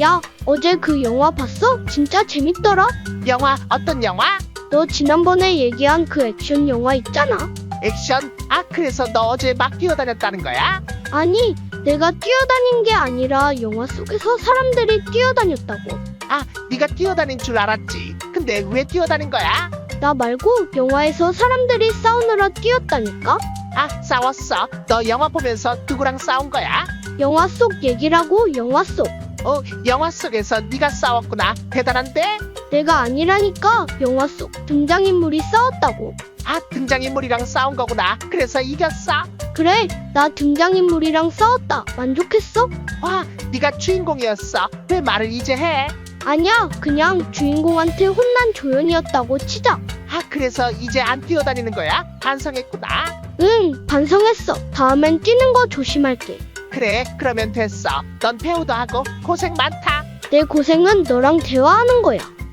야, 어제 그 영화 봤어? 진짜 재밌더라. 영화 어떤 영화? 너 지난번에 얘기한 그 액션 영화 있잖아. 액션? 아 그래서 너 어제 막 뛰어다녔다는 거야? 아니, 내가 뛰어다닌 게 아니라 영화 속에서 사람들이 뛰어다녔다고. 아 네가 뛰어다닌 줄 알았지 근데 왜 뛰어다닌 거야? 나 말고 영화에서 사람들이 싸우느라 뛰었다니까? 아 싸웠어 너 영화 보면서 누구랑 싸운 거야? 영화 속 얘기라고 영화 속. 어 영화 속에서 네가 싸웠구나 대단한데? 내가 아니라니까 영화 속 등장인물이 싸웠다고. 아 등장인물이랑 싸운 거구나 그래서 이겼어 그래, 나 등장인물이랑 싸웠다. 만족했어? 와 네가 주인공이었어 왜 말을 이제 해? 아니야, 그냥 주인공한테 혼난 조연이었다고 치자. 아 그래서 이제 안 뛰어다니는 거야? 반성했구나 응, 반성했어. 다음엔 뛰는 거 조심할게. 그래 그러면 됐어 넌 배우도 하고 고생 많다 내 고생은 너랑 대화하는 거야.